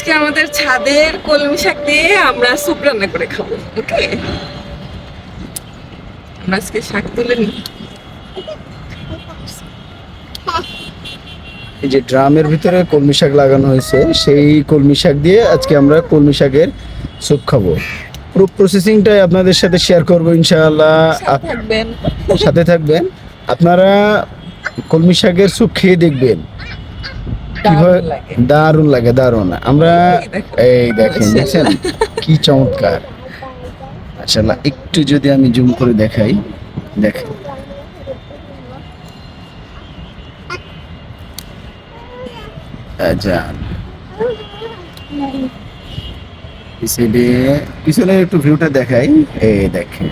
আজকে আমাদের ছাদের কলমি শাক দিয়ে আমরা স্যুপ রান্না করে খাব ওকে আমরা আজকে শাক তুলে নিই। এই যে ড্রামের ভিতরে কলমি শাক লাগানো হয়েছে সেই কলমি শাক দিয়ে আজকে আমরা কলমি শাকের স্যুপ খাব। পুরো প্রসেসিংটাই আপনাদের সাথে শেয়ার করব ইনশাআল্লাহ। থাকবেন। সাথে থাকবেন। আপনারা কলমি শাকের স্যুপ খেয়ে দেখবেন। দারুণ লাগে। দারুণ দারুণ। আমরা এই দেখেন। দেখছেন কি চমৎকার। আচ্ছা একটু যদি আমি জুম করে দেখাই দেখেন। আচ্ছা পিছনে পিছনে একটু ভিউটা দেখাই। এই দেখেন.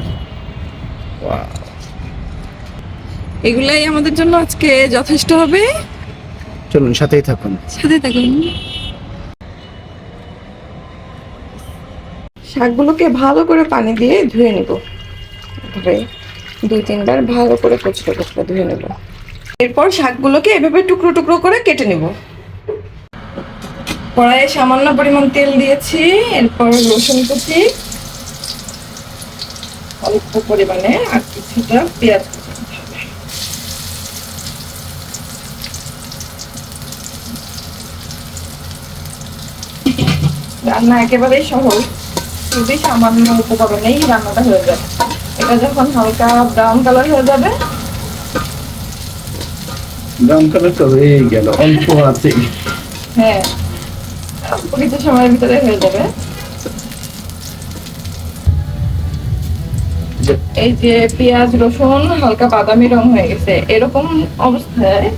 এগুলাই আমাদের জন্য আজকে যথেষ্ট হবে। চলুন সাথেই থাকুন। সাথে থাকুন। শাকগুলোকে ভালো করে পানি দিয়ে ধুয়ে নিব। ধুয়ে দুই তিনবার ভালো করে কচলে কচলে ধুয়ে নেব। এরপর শাকগুলোকে এভাবে টুকরো টুকরো করে কেটে নেব। কড়াইয়ে সামান্য পরিমাণ তেল দিয়েছি এরপর রসুন কুচি অল্প পরিমাণে আর কিছুটা পেঁয়াজ কুচি দিতে হবে। রান্না একেবারেই সহজ খুবই সামান্য উপকরণেই রান্নাটা হয়ে যাবে এটা যখন হালকা ব্রাউন কালার হয়ে যাবে ব্রাউন কালার তো হয়ে গেল অল্প আছে। হ্যাঁ অল্প কিছু সময়ের ভিতরে হয়ে যাবে। এই যে পেঁয়াজ রসুন হালকা বাদামি রং হয়ে গেছে এরকম অবস্থায়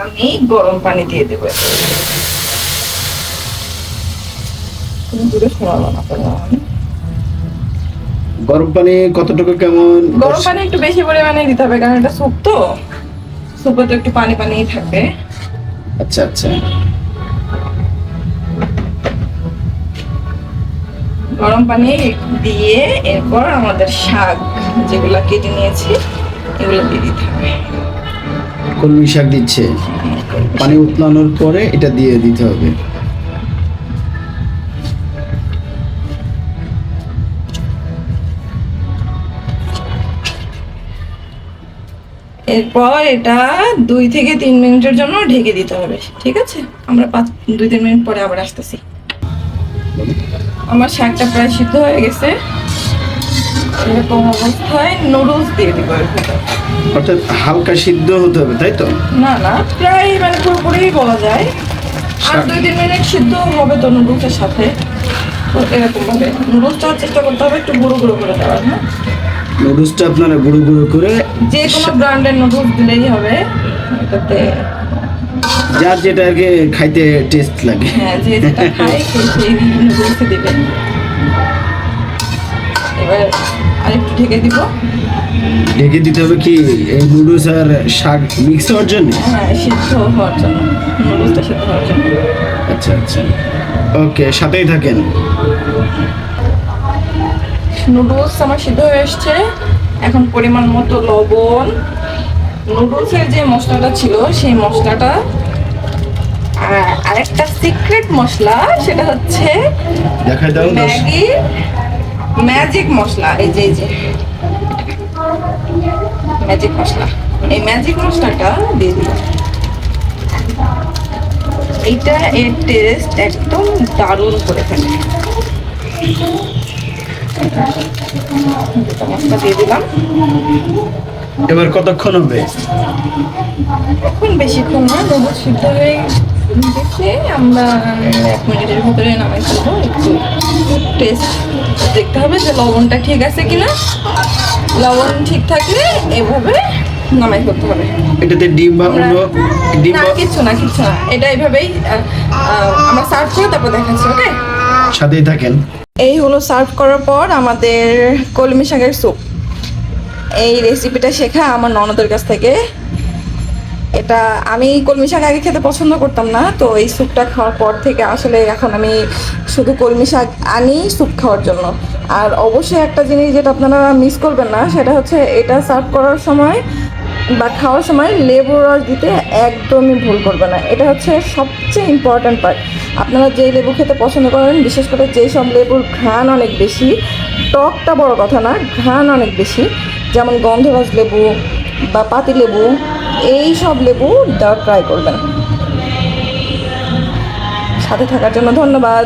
আমি গরম পানি দিয়ে দেবো। তুমি দূরে সরাবো না তো আমি। গরম পানি কতটুকু কেমন? গরম পানি একটু বেশি পরিমাণে দিতে হবে কারণ এটা স্যুপ তো। স্যুপে তো একটু পানি পানিই থাকবে আচ্ছা আচ্ছা। গরম পানি দিয়ে এরপর আমাদের শাক যেগুলো কেটে নিয়েছি এগুলো দিয়ে দিতে হবে। কলমি শাক দিচ্ছে। পানি উতলানোর পরে এটা দিয়ে দিতে হবে। এরপর এটা দুই থেকে তিন মিনিটের জন্য ঢেকে দিতে হবে ঠিক আছে? আমরা পাঁচ দুই তিন মিনিট পরে আবার আসতেছি। আমার শাকটা প্রায় সিদ্ধ হয়ে গেছে। এরকম অবস্থায় নুডলস দিয়ে দিব অর্থাৎ হালকা সিদ্ধ হতে হবে তাই তো? না না প্রায় মানে পুরোপুরি বলা যায়। আর দুই তিন মিনিট সিদ্ধ হবে তো নুডলসের সাথে। তো এরকম ভাবে নুডলসটা চেষ্টা করতে হবে একটু গুঁড়ো গুঁড়ো করে দেওয়ার হ্যাঁ? নুডলসটা আপনারা গুঁড়ো গুঁড়ো করে যে কোনো ব্র্যান্ডের নুডলস দিলেই হবে। এটাতে যার যেটা আর কি খাইতে টেস্ট লাগে। হ্যাঁ যে যেটা খায় সেই নুডলসে দিবে। এবার আরেকটু ঢেকে দিব। ঢেকে দিতে হবে কি এই নুডলস আর শাক মিক্স হওয়ার জন্য? হ্যাঁ সিদ্ধ হওয়ার জন্য। নুডলসটা সিদ্ধ হওয়ার জন্য। আচ্ছা আচ্ছা। ওকে সাথেই থাকেন। নুডলস আমার সিদ্ধ হয়ে এসছে। এখন পরিমাণ মতো লবণ। নুডলসের যে মশলাটা ছিল সেই মশলাটা। আর আরেকটা সিক্রেট মশলা সেটা হচ্ছে। ম্যাগি ম্যাজিক মশলা। এই যে এই যে। ম্যাজিক মশলা। এই ম্যাজিক মশলাটা দিয়ে দিলাম। এইটা এর টেস্ট একদম দারুণ করে ফেলে। মশলা দিয়ে দিলাম। এবার কতক্ষণ হবে? এখন বেশিক্ষণ না রোবট সিদ্ধ হয়ে গেছে। আমরা এক মিনিটের ভিতরে নামাই ফেলব। একটু টেস্ট দেখতে হবে যে লবণটা ঠিক আছে কিনা। লবণ ঠিক থাকলে এভাবে নামাই ফেলতে হবে। এটাতে ডিম বা অন্য ডিম না বা কিচ্ছু না কিচ্ছু না। এটা এইভাবেই আমরা সার্ভ করে তারপর দেখাচ্ছি ওকে সাথেই থাকেন। এই হলো সার্ভ করার পর আমাদের কলমি শাকের স্যুপ এই রেসিপিটা শেখা আমার ননদের কাছ থেকে। এটা আমি কলমি শাক আগে খেতে পছন্দ করতাম না, তো এই স্যুপটা খাওয়ার পর থেকে আসলে এখন আমি শুধু কলমি শাক আনি স্যুপ খাওয়ার জন্য। আর অবশ্যই একটা জিনিস যেটা আপনারা মিস করবেন না, সেটা হচ্ছে এটা সার্ভ করার সময় বা খাওয়ার সময় লেবুর রস দিতে একদমই ভুল করবে না। এটা হচ্ছে সবচেয়ে ইম্পর্ট্যান্ট পার্ট আপনারা যেই লেবু খেতে পছন্দ করেন, বিশেষ করে যেই সব লেবুর ঘ্রাণ অনেক বেশি, টকটা বড় কথা না, ঘ্রাণ অনেক বেশি, যেমন গন্ধরাজ লেবু বা পাতি লেবু, এই সব লেবু দেওয়ার ট্রাই করবেন। সাথে থাকার জন্য ধন্যবাদ।